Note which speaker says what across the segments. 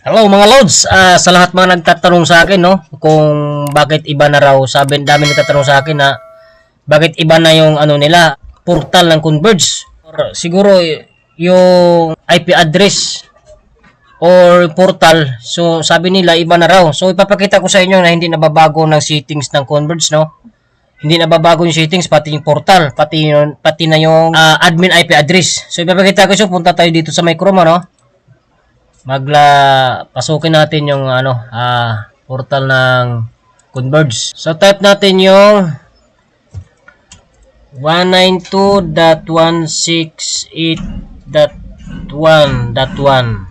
Speaker 1: Hello mga Lods, Ah, sa lahat mga nagtatanong sa akin no, kung bakit iba na raw, sabi dami nagtatanong sa akin na bakit iba na yung ano nila, portal ng Converge. Or, siguro yung IP address or portal, so sabi nila iba na raw. So ipapakita ko sa inyo na hindi nababago ng settings ng Converge no. Hindi nababago yung settings pati yung portal, pati yung pati na yung ah, admin IP address. So ipapakita ko so punta tayo dito sa Microma no magla pasukin natin yung ano ah portal ng Converge. So type natin yung 192.168.1.1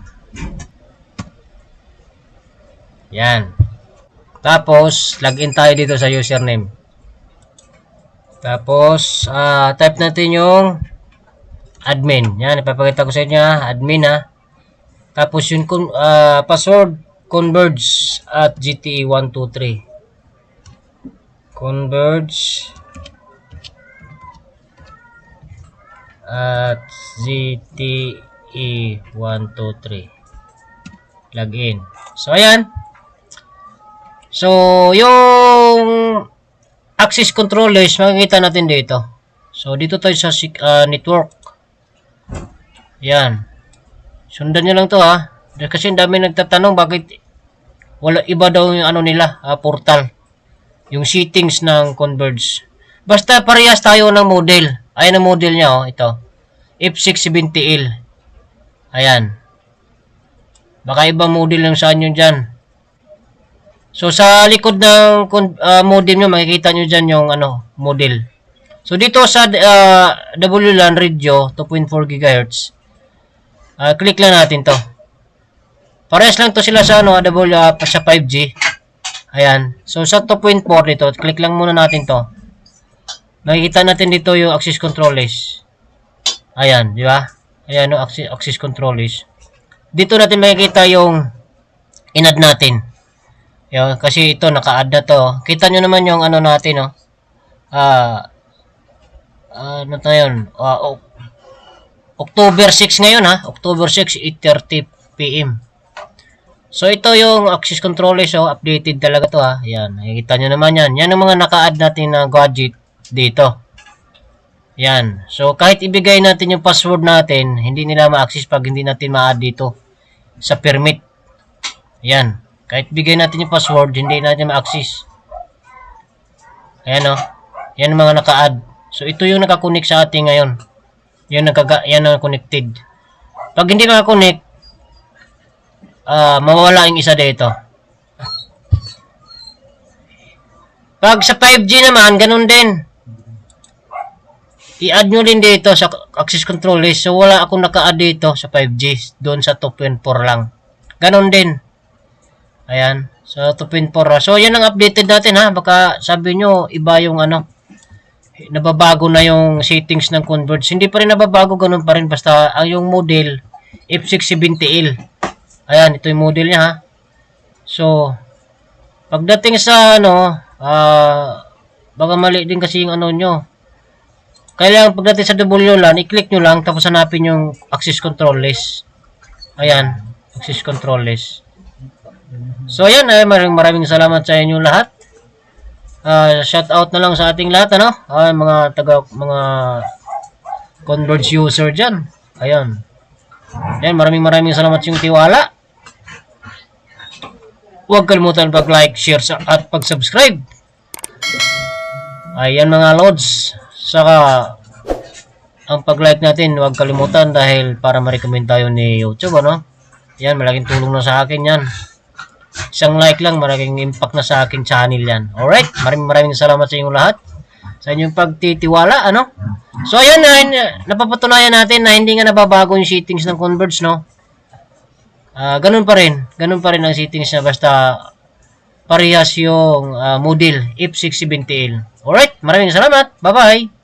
Speaker 1: Yan. Tapos login tayo dito sa username. Tapos ah type natin yung admin. Yan, ipapakita ko sa inyo ha, admin ha. Tapos yung con- ah, password converge at GTE 123. Converge at GTE 123. Login. So ayan. So yung access controllers makikita natin dito. So dito tayo sa ah, network. Yan. Sundan nyo lang to ha. Kasi dami nagtatanong bakit wala iba daw yung ano nila, ah, portal. Yung settings ng Converge. Basta parehas tayo ng model. Ayan ang model niya oh, ito. F670L. Ayan. Baka iba model lang sa inyo dyan. So sa likod ng ah, modem nyo, makikita nyo dyan yung ano, model. So dito sa uh, WLAN radio 2.4 GHz, Ah, click lang natin to. Parehas lang to sila sa ano, AW ah, pa sa 5G. Ayan. So sa 2.4 dito, click lang muna natin to. Makikita natin dito yung access control list. Ayan, di ba? Ayan, no, access, access control list. Dito natin makikita yung inad natin. Yan, kasi ito naka-add na to. Kita nyo naman yung ano natin, no. Ah, ah, ano to yun? Ah, oh, October 6 ngayon ha. October 6, 8.30 PM. So ito yung access controller. So updated talaga to ha. Yan. Nakikita nyo naman yan. Yan ang mga naka-add natin na gadget dito. Yan. So kahit ibigay natin yung password natin, hindi nila ma-access pag hindi natin ma-add dito sa permit. Yan. Kahit bigay natin yung password, hindi natin ma-access. Ayan o. Yan ang mga naka-add. So ito yung nakakonect sa ating ngayon. Yan nagkaga yan ang connected. Pag hindi naka-connect, ah mawawala yung isa dito. Pag sa 5G naman, ganun din. I-add nyo din dito sa access control list. So, wala akong naka-add dito sa 5G. Doon sa 2.4 lang. Ganun din. Ayan. So, 2.4. So, yan ang updated natin ha. Baka sabi nyo, iba yung ano, nababago na yung settings ng Converge. Hindi pa rin nababago, ganun pa rin. Basta ang yung model, F670L. Ayan, ito yung model niya ha. So, pagdating sa ano, ah, baka mali din kasi yung ano nyo. Kailangan pagdating sa WLAN, i-click nyo lang, tapos hanapin yung access control list. Ayan, access control list. So, ayan, ay, maraming maraming salamat sa inyo lahat. Ah, shout out na lang sa ating lahat ano? Ah, mga taga mga Converge user diyan ayan yan maraming maraming salamat sa yung tiwala. Huwag kalimutan pag-like, share sa- at pag-subscribe. Ayan mga lods. Saka ang pag-like natin huwag kalimutan dahil para ma-recommend tayo ni YouTube ano? Yan malaking tulong na sa akin yan Isang like lang, malaking impact na sa aking channel yan. Alright? Maraming maraming salamat sa inyong lahat. Sa inyong pagtitiwala, ano? So, ayan na, napapatunayan natin na hindi nga nababago yung settings ng Converge, no? Ah, ganun pa rin. Ganun pa rin ang settings na basta parehas yung ah, model F670L. Alright? Maraming salamat. Bye-bye.